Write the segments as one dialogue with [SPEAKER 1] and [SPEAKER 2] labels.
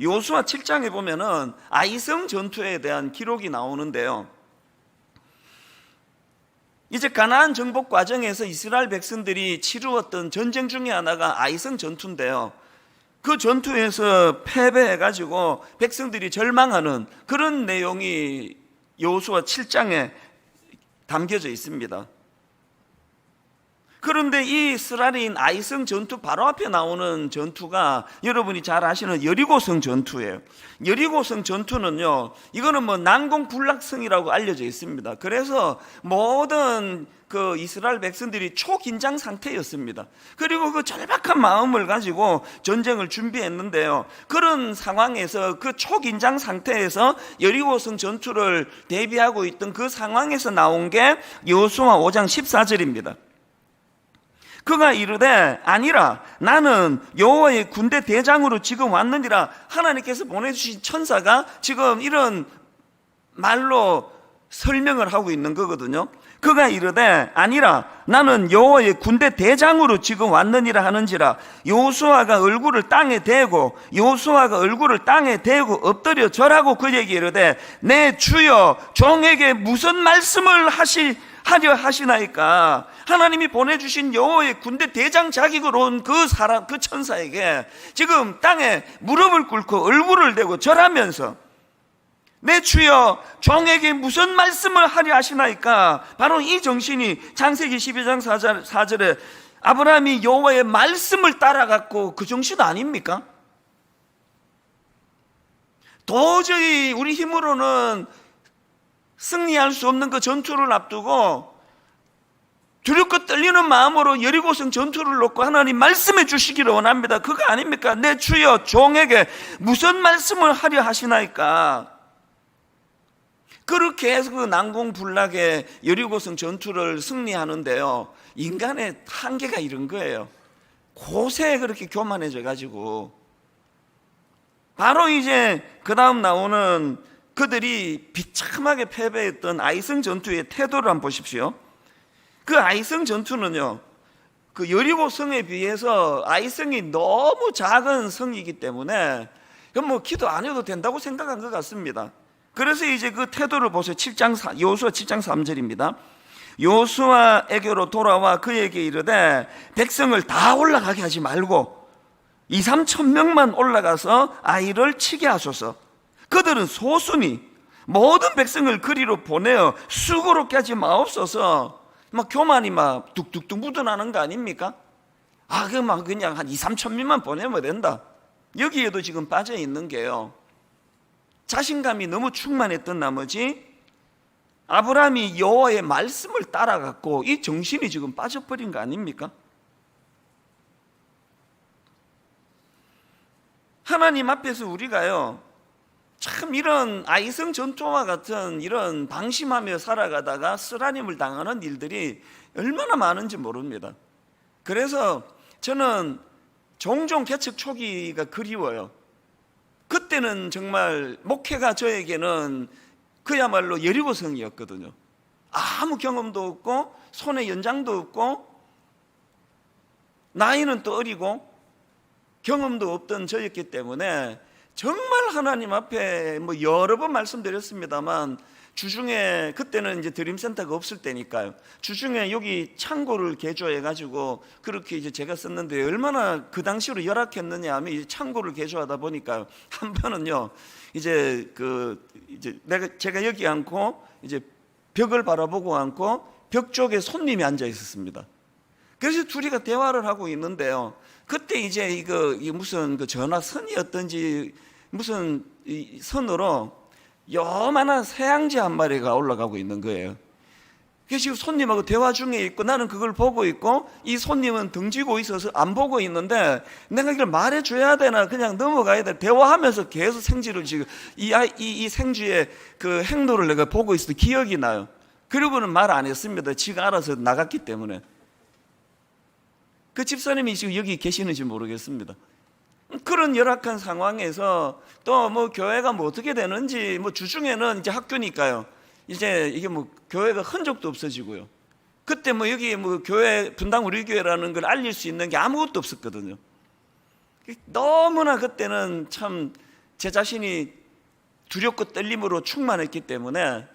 [SPEAKER 1] 요수와 7장에 보면은 아이성 전투에 대한 기록이 나오는데요. 이제 가나안 정복 과정에서 이스라엘 백성들이 치루었던 전쟁 중에 하나가 아이성 전투인데요. 그 전투에서 패배해가지고 백성들이 절망하는 그런 내용이 여호수아 7장에 담겨져 있습니다. 그런데 이 스라린 아이성 전투 바로 앞에 나오는 전투가 여러분이 잘 아시는 여리고성 전투예요. 여리고성 전투는요, 이거는 뭐 난공불락성이라고 알려져 있습니다. 그래서 모든 그 이스라엘 백성들이 초긴장 상태였습니다. 그리고 그 절박한 마음을 가지고 전쟁을 준비했는데요. 그런 상황에서 그 초긴장 상태에서 여리고성 전투를 대비하고 있던 그 상황에서 나온 게 여호수아 5장 14절입니다. 그가 이르되 아니라 나는 여호와의 군대 대장으로 지금 왔느니라 하나님께서 보내주신 천사가 지금 이런 말로 설명을 하고 있는 거거든요. 그가 이르되 아니라 나는 여호와의 군대 대장으로 지금 왔느니라 하는지라 여호수아가 얼굴을 땅에 대고 여호수아가 얼굴을 땅에 대고 엎드려 절하고 그에게 이르되 내 주여 종에게 무슨 말씀을 하시 하려 하시나이까 하나님이 보내주신 여호와의 군대 대장 자격으로 온 그 사람 그 천사에게 지금 땅에 무릎을 꿇고 얼굴을 대고 절하면서 내 주여 종에게 무슨 말씀을 하려 하시나이까 바로 이 정신이 창세기 12장 4절, 4절에 아브라함이 여호와의 말씀을 따라갔고 그 정신 아닙니까? 도저히 우리 힘으로는 승리할 수 없는 그 전투를 앞두고 두렵고 떨리는 마음으로 여리고성 전투를 놓고 하나님 말씀해 주시기를 원합니다. 그거 아닙니까? 내 주여 종에게 무슨 말씀을 하려 하시나이까? 그렇게 해서 그 난공불락의 여리고성 전투를 승리하는데요. 인간의 한계가 이런 거예요. 고세 그렇게 교만해져 가지고 바로 이제 그 다음 나오는 그들이 비참하게 패배했던 아이성 전투의 태도를 한번 보십시오. 그 아이성 전투는요, 그 여리고 성에 비해서 아이성이 너무 작은 성이기 때문에 뭐 기도 안 해도 된다고 생각한 것 같습니다. 그래서 이제 그 태도를 보세요. 7장 4, 요수아 7장 3절입니다. 요수아에게로 돌아와 그에게 이르되 백성을 다 올라가게 하지 말고 2, 3천 명만 올라가서 아이를 치게 하소서. 그들은 소수니 모든 백성을 그리로 보내어 수고롭게 하지 마옵소서. 막 교만이 막 뚝뚝뚝 묻어나는 거 아닙니까? 아, 그막 그냥 한 2, 3천 명만 보내면 된다. 여기에도 지금 빠져 있는 게요. 자신감이 너무 충만했던 나머지 아브라함이 여호와의 말씀을 따라갔고 이 정신이 지금 빠져버린 거 아닙니까? 하나님 앞에서 우리가요 참 이런 아이성 전투와 같은 이런 방심하며 살아가다가 쓰라림을 당하는 일들이 얼마나 많은지 모릅니다. 그래서 저는 종종 개척 초기가 그리워요. 그때는 정말 목회가 저에게는 그야말로 여리고성이었거든요. 아무 경험도 없고 손에 연장도 없고 나이는 또 어리고 경험도 없던 저였기 때문에 정말 하나님 앞에 뭐 여러 번 말씀드렸습니다만 주중에 그때는 이제 드림센터가 없을 때니까요. 주중에 여기 창고를 개조해 가지고 그렇게 이제 제가 썼는데 얼마나 그 당시로 열악했느냐 하면 이제 창고를 개조하다 보니까 한 번은요. 이제 그 이제 내가 제가 여기 앉고 이제 벽을 바라보고 앉고 벽 쪽에 손님이 앉아 있었습니다. 그래서 둘이가 대화를 하고 있는데요. 그때 이제 이거 이 무슨 그 전화선이었던지 무슨 이 선으로 요만한 새양지 한 마리가 올라가고 있는 거예요. 그래서 지금 손님하고 대화 중에 있고 나는 그걸 보고 있고 이 손님은 등지고 있어서 안 보고 있는데 내가 이걸 말해줘야 되나 그냥 넘어가야 돼 대화하면서 계속 생쥐를 지금 이, 아이- 이, 이 생쥐의 그 행동을 내가 보고 있어도 기억이 나요. 그리고는 말 안 했습니다. 지가 알아서 나갔기 때문에. 그 집사님이 지금 여기 계시는지 모르겠습니다. 그런 열악한 상황에서 또 뭐 교회가 뭐 어떻게 되는지 뭐 주중에는 이제 학교니까요. 이제 이게 뭐 교회가 흔적도 없어지고요. 그때 뭐 여기 뭐 교회 분당 우리 교회라는 걸 알릴 수 있는 게 아무것도 없었거든요. 너무나 그때는 참 제 자신이 두렵고 떨림으로 충만했기 때문에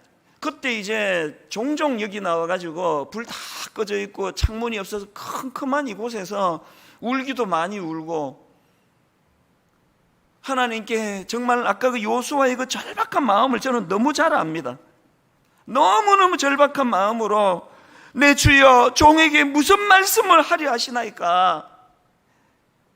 [SPEAKER 1] 그때 이제 종종 여기 나와가지고 불 다 꺼져 있고 창문이 없어서 컴컴한 이곳에서 울기도 많이 울고 하나님께 정말 아까 그 요수와의 그 절박한 마음을 저는 너무 잘 압니다. 너무너무 절박한 마음으로 내 주여 종에게 무슨 말씀을 하려 하시나이까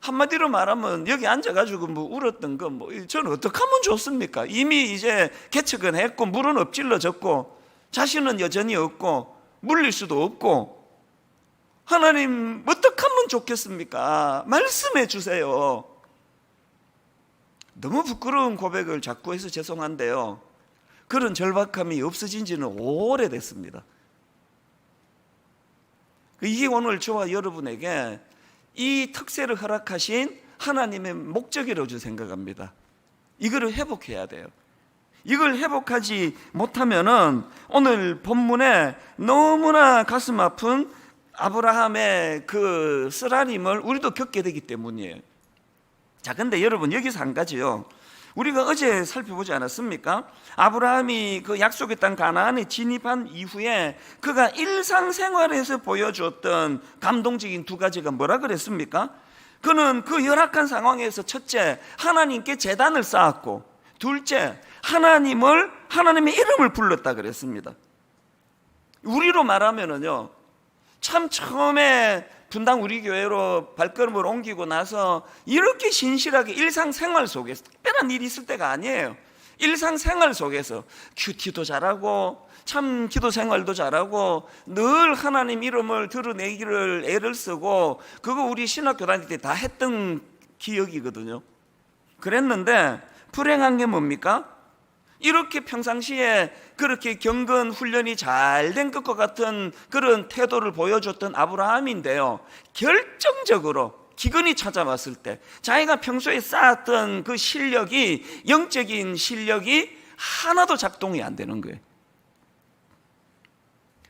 [SPEAKER 1] 한마디로 말하면 여기 앉아가지고 뭐 울었던 거 뭐 저는 어떻게 하면 좋습니까? 이미 이제 개척은 했고 물은 엎질러졌고 자신은 여전히 없고 물릴 수도 없고 하나님 어떻게 하면 좋겠습니까? 말씀해 주세요. 너무 부끄러운 고백을 자꾸 해서 죄송한데요. 그런 절박함이 없어진 지는 오래됐습니다. 이게 오늘 저와 여러분에게 이 특세를 허락하신 하나님의 목적이라고 생각합니다. 이거를 회복해야 돼요. 이걸 회복하지 못하면은 오늘 본문에 너무나 가슴 아픈 아브라함의 그 쓰라림을 우리도 겪게 되기 때문이에요. 자, 근데 여러분 여기서 한 가지요. 우리가 어제 살펴보지 않았습니까? 아브라함이 그 약속의 땅 가나안에 진입한 이후에 그가 일상생활에서 보여주었던 감동적인 두 가지가 뭐라 그랬습니까? 그는 그 열악한 상황에서 첫째 하나님께 재단을 쌓았고 둘째 하나님을 하나님의 이름을 불렀다 그랬습니다. 우리로 말하면은요. 참 처음에 분당 우리 교회로 발걸음을 옮기고 나서 이렇게 신실하게 일상생활 속에서 특별한 일이 있을 때가 아니에요. 일상생활 속에서 큐티도 잘하고 참 기도 생활도 잘하고 늘 하나님 이름을 드러내기를 애를 쓰고 그거 우리 신학교 다닐 때 다 했던 기억이거든요. 그랬는데 불행한 게 뭡니까? 이렇게 평상시에 그렇게 경건 훈련이 잘 된 것과 같은 그런 태도를 보여줬던 아브라함인데요. 결정적으로 기근이 찾아왔을 때 자기가 평소에 쌓았던 그 실력이 영적인 실력이 하나도 작동이 안 되는 거예요.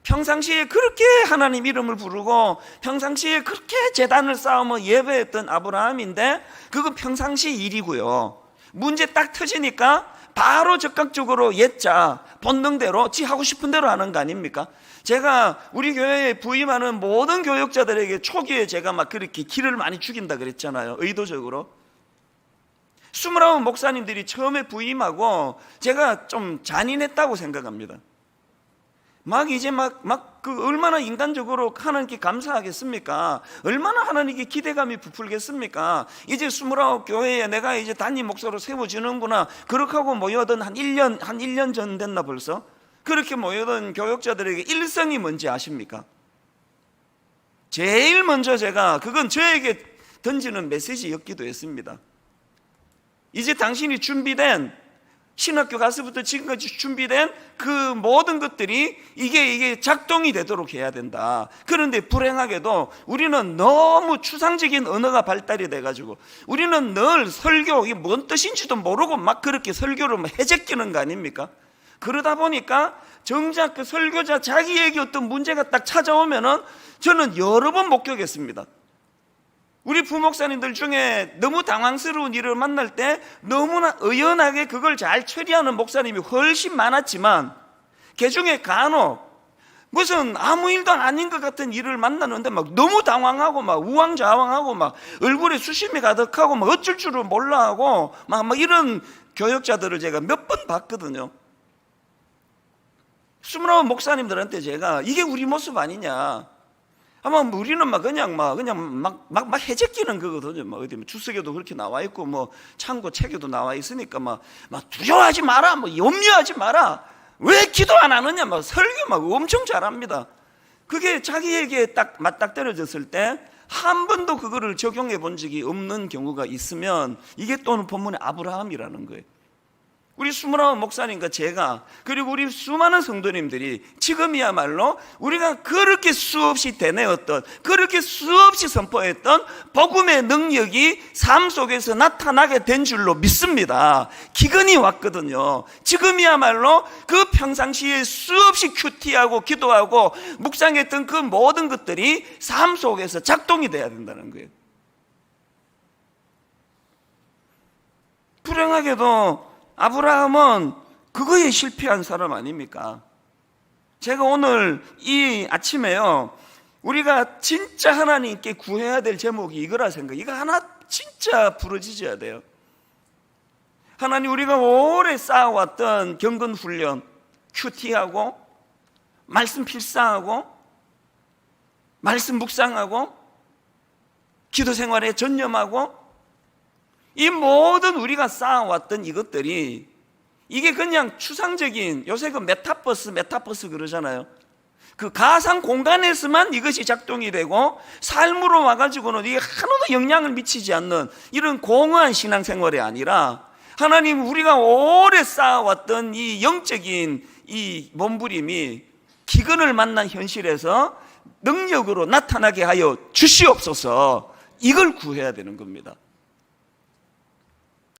[SPEAKER 1] 평상시에 그렇게 하나님 이름을 부르고 평상시에 그렇게 재단을 쌓으며 예배했던 아브라함인데 그건 평상시 일이고요. 문제 딱 터지니까 바로 적극적으로 옛자 본능대로 지 하고 싶은 대로 하는 거 아닙니까? 제가 우리 교회에 부임하는 모든 교역자들에게 초기에 제가 막 그렇게 기를 많이 죽인다 그랬잖아요. 의도적으로. 스물아홉 목사님들이 처음에 부임하고 제가 좀 잔인했다고 생각합니다. 막 이제 막 막 그 얼마나 인간적으로 하나님께 감사하겠습니까? 얼마나 하나님께 기대감이 부풀겠습니까? 이제 스물아홉 교회에 내가 이제 단임 목사로 세워지는구나. 그렇게 하고 모여든 한 1년 한 1년 전 됐나 벌써? 그렇게 모여든 교역자들에게 일성이 뭔지 아십니까? 제일 먼저 제가 그건 저에게 던지는 메시지였기도 했습니다. 이제 당신이 준비된 신학교 가서부터 지금까지 준비된 그 모든 것들이 이게 이게 작동이 되도록 해야 된다. 그런데 불행하게도 우리는 너무 추상적인 언어가 발달이 돼 가지고 우리는 늘 설교 이게 뭔 뜻인지도 모르고 막 그렇게 설교를 막 해제끼는 거 아닙니까? 그러다 보니까 정작 그 설교자 자기에게 어떤 문제가 딱 찾아오면은 저는 여러 번 목격했습니다. 우리 부목사님들 중에 너무 당황스러운 일을 만날 때 너무나 의연하게 그걸 잘 처리하는 목사님이 훨씬 많았지만 그 중에 간혹 무슨 아무 일도 아닌 것 같은 일을 만나는데 막 너무 당황하고 막 우왕좌왕하고 막 얼굴에 수심이 가득하고 막 어쩔 줄을 몰라하고 막, 막 이런 교역자들을 제가 몇 번 봤거든요. 스물아홉 목사님들한테 제가 이게 우리 모습 아니냐. 아마 우리는 막 그냥 막 그냥 막 막 막 해제끼는 거거든요. 막 어디 뭐 주석에도 그렇게 나와 있고 뭐 창고 책에도 나와 있으니까 막 막 두려워하지 마라, 뭐 염려하지 마라. 왜 기도 안 하느냐, 막 설교 막 엄청 잘합니다. 그게 자기에게 딱 맞닥뜨려졌을 때 한 번도 그거를 적용해 본 적이 없는 경우가 있으면 이게 또는 본문의 아브라함이라는 거예요. 우리 스물아홉 목사님과 제가 그리고 우리 수많은 성도님들이 지금이야말로 우리가 그렇게 수없이 되뇌었던 그렇게 수없이 선포했던 복음의 능력이 삶 속에서 나타나게 된 줄로 믿습니다. 기근이 왔거든요. 지금이야말로 그 평상시에 수없이 큐티하고 기도하고 묵상했던 그 모든 것들이 삶 속에서 작동이 돼야 된다는 거예요. 불행하게도 아브라함은 그거에 실패한 사람 아닙니까? 제가 오늘 이 아침에요. 우리가 진짜 하나님께 구해야 될 제목이 이거라 생각. 이거 하나 진짜 부러지셔야 돼요. 하나님 우리가 오래 쌓아왔던 경건 훈련, 큐티하고 말씀 필사하고 말씀 묵상하고 기도 생활에 전념하고 이 모든 우리가 쌓아왔던 이것들이 이게 그냥 추상적인 요새 그 메타버스 메타버스 그러잖아요. 그 가상 공간에서만 이것이 작동이 되고 삶으로 와가지고는 이게 하나도 영향을 미치지 않는 이런 공허한 신앙생활이 아니라 하나님 우리가 오래 쌓아왔던 이 영적인 이 몸부림이 기근을 만난 현실에서 능력으로 나타나게 하여 주시옵소서 이걸 구해야 되는 겁니다.